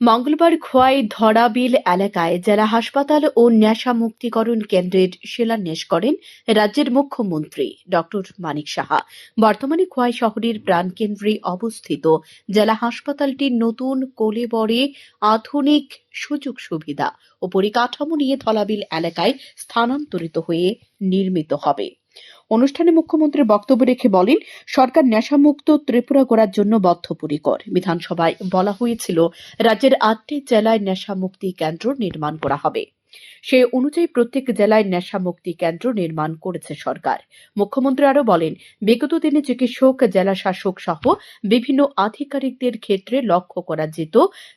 মঙ্গলবার খোয়াই ধরাবিল এলাকায় জেলা হাসপাতাল ও নেশা মুক্তিকরণ কেন্দ্রের শিলান্যাস করেন রাজ্যের মুখ্যমন্ত্রী ডক্টর মানিক সাহা। বর্তমানে খোয়াই শহরের প্রাণকেন্দ্রে অবস্থিত জেলা হাসপাতালটির নতুন কোলেবরে আধুনিক সুযোগ সুবিধা ও পরিকাঠামো নিয়ে ধলাবিল এলাকায় স্থানান্তরিত হয়ে নির্মিত হবে। অনুষ্ঠানে মুখ্যমন্ত্রী বক্তব্য রেখে বলেন, সরকার নেশামুক্ত ত্রিপুরা করার জন্য বদ্ধপরিকর। বিধানসভায় বলা হয়েছিল, রাজ্যের আটটি জেলায় নেশা মুক্তি কেন্দ্র নির্মাণ করা হবে। সে অনুযায়ী প্রত্যেক জেলায় নেশা মুক্তি কেন্দ্র নির্মাণ করেছে সরকার। মুখ্যমন্ত্রী আরও বলেন, বিগত দিনে চিকিৎসক জেলা শাসক সহ বিভিন্ন আধিকারিকদের ক্ষেত্রে লক্ষ্য করা যেত,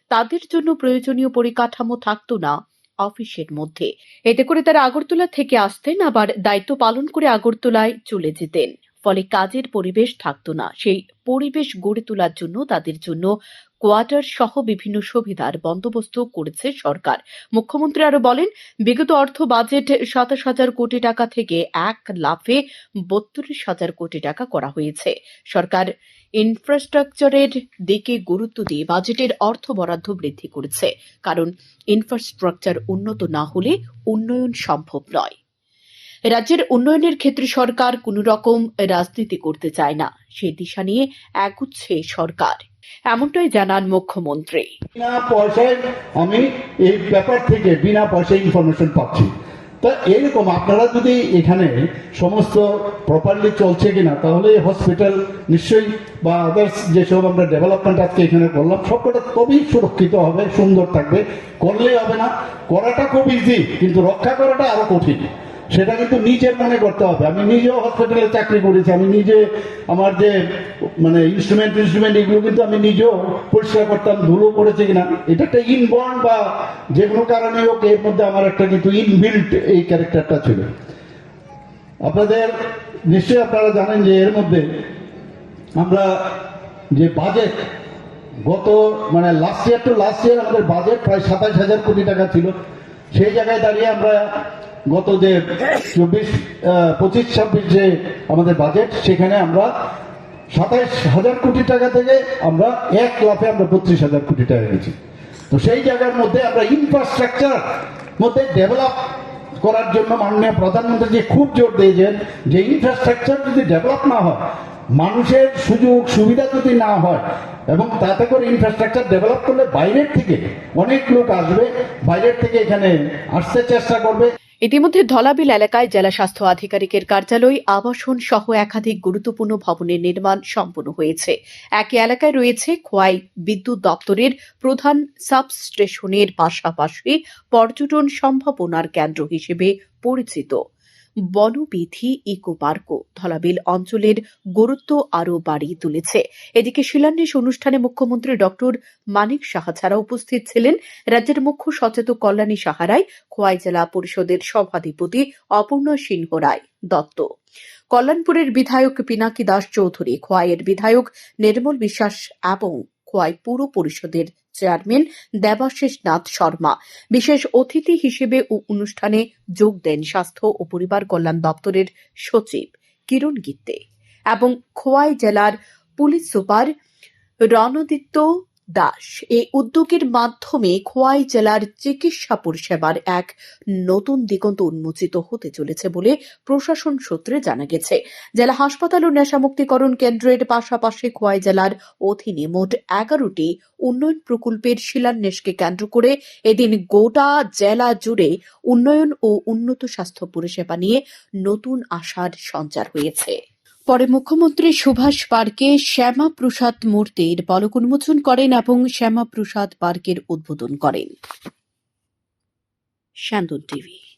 তাদের জন্য প্রয়োজনীয় পরিকাঠামো থাকতো না। অফিসের মধ্যে। এতে করে তারা আগরতলা থেকে আসতেন, আবার দায়িত্ব পালন করে আগরতলায় চলে যেতেন। ফলে কাজের পরিবেশ থাকতো না। সেই পরিবেশ গড়ে তোলার জন্য তাদের জন্য কোয়ার্টার সহ বিভিন্ন সুবিধার বন্দোবস্ত করেছে সরকার। মুখ্যমন্ত্রী আরও বলেন, বিগত অর্থ বাজেট সাতাশ হাজার কোটি টাকা থেকে এক লাফে বত্রিশ হাজার কোটি টাকা করা হয়েছে। সরকার ইনফ্রাস্ট্রাকচারের দিকে গুরুত্ব দিয়ে বাজেটের অর্থ বরাদ্দ বৃদ্ধি করেছে। কারণ ইনফ্রাস্ট্রাকচার উন্নত না হলে উন্নয়ন সম্ভব নয়। রাজ্যের উন্নয়নের ক্ষেত্রে সরকার কোনো রকম রাজনীতি করতে চায় না। সে দিশা নিয়ে এগুচ্ছে সরকার। এমনটাই জানান মুখ্যমন্ত্রী। বিনা পয়সায় আমি এই ব্যাপার থেকে বিনা পয়সায় ইনফরমেশন পাচ্ছি। তা এরকম আপনারা যদি এখানে সমস্ত প্রপারলি চলছে কিনা, তাহলে হসপিটাল নিশ্চয়ই বা আদার্স যেসব আমরা ডেভেলপমেন্ট আজকে এখানে করলাম, সবকটা খুবই সুরক্ষিত হবে, সুন্দর থাকবে। করলেই হবে না, করাটা খুব ইজি কিন্তু রক্ষা করাটা আরও কঠিন। সেটা কিন্তু নিজের মনে করতে হবে। আমি নিজেও হসপিটালে চাকরি করেছি। আমি নিজে আমার যে মানে ইনস্ট্রুমেন্ট ইনস্ট্রুমেন্ট এগুলো কিন্তু আমি নিজেও পরিষ্কার করতাম ধুলো পড়েছে কিনা। এটা একটা ইনবর্ন বা যে কোনো কারণে হোক, এর মধ্যে আমার একটা কিন্তু ইনবিল্ট এই ক্যারেক্টারটা ছিল। আপনাদের নিশ্চয়ই আপনারা জানেন যে এর মধ্যে আমরা যে বাজেট গত মানে last year to last year আমাদের বাজেট প্রায় সাতাশ হাজার কোটি টাকা ছিল। সেই জায়গায় দাঁড়িয়ে আমরা গত যে চব্বিশ পঁচিশ, ছাব্বিশ যে আমাদের বাজেট সেখানে আমরা সাতাইশ হাজার কোটি টাকা থেকে আমরা এক লাফে আমরা বত্রিশ হাজার কোটি টাকা গেছি তো সেই জায়গার মধ্যে আমরা ইনফ্রাস্ট্রাকচার মধ্যে ডেভেলপ করার জন্য মাননীয় প্রধানমন্ত্রী যে খুব জোর দিয়েছেন যে ইনফ্রাস্ট্রাকচার যদি ডেভেলপ না হয়, মানুষের সুযোগ সুবিধা যদি না হয়, এবং তাতে করে ইনফ্রাস্ট্রাকচার ডেভেলপ করলে বাইরের থেকে অনেক লোক আসবে, বাইরের থেকে এখানে আসতে চেষ্টা করবে ইতিমধ্যে ধলাবিল এলাকায় জেলা স্বাস্থ্য আধিকারিকের কার্যালয়, আবাসন সহ একাধিক গুরুত্বপূর্ণ ভবনের নির্মাণ সম্পন্ন হয়েছে। একই এলাকায় রয়েছে খোয়াই বিদ্যুৎ দপ্তরের প্রধান সাবস্টেশনের পাশাপাশি পর্যটন সম্ভাবনার কেন্দ্র হিসেবে পরিচিত। বনবিধি ইকো পার্কও ধলাবিল অঞ্চলের গুরুত্ব আরও বাড়িয়ে তুলেছে। এদিকে শিলান্যাস অনুষ্ঠানে মুখ্যমন্ত্রী ডক্টর মানিক সাহা ছাড়া উপস্থিত ছিলেন রাজ্যের মুখ্য সচেতক কল্যাণী সাহারায় খোয়াই জেলা পরিষদের সভাধিপতি অপর্ণা সিংহ রায় দত্ত। কল্যাণপুরের বিধায়ক পিনাকি দাস চৌধুরী, খোয়াইয়ের বিধায়ক নির্মল বিশ্বাস এবং খোয়াই পুর পরিষদের চেয়ারম্যান দেবাশিস নাথ শর্মা। বিশেষ অতিথি হিসেবে অনুষ্ঠানে যোগ দেন স্বাস্থ্য ও পরিবার কল্যাণ দপ্তরের সচিব কিরণ গিত্তে এবং খোয়াই জেলার পুলিশ সুপার রণদিত্য দাস। এই উদ্যোগের মাধ্যমে খোয়াই জেলার চিকিৎসা পরিষেবার এক নতুন দিগন্ত উন্মোচিত হতে চলেছে বলে প্রশাসন সূত্রে জানা গেছে। জেলা হাসপাতাল ও নেশামুক্তিকরণ কেন্দ্রের পাশাপাশি খোয়াই জেলার অধীনে মোট এগারোটি উন্নয়ন প্রকল্পের শিলান্যাসকে কেন্দ্র করে এদিন গোটা জেলা জুড়ে উন্নয়ন ও উন্নত স্বাস্থ্য পরিষেবা নিয়ে নতুন আশার সঞ্চার হয়েছে। পরে মুখ্যমন্ত্রী সুভাষ পার্কে শ্যামা প্রসাদ মূর্তির পলক উন্মোচন করেন এবং শ্যামা প্রসাদ পার্কের উদ্বোধন করেন। শান্তন টিভি।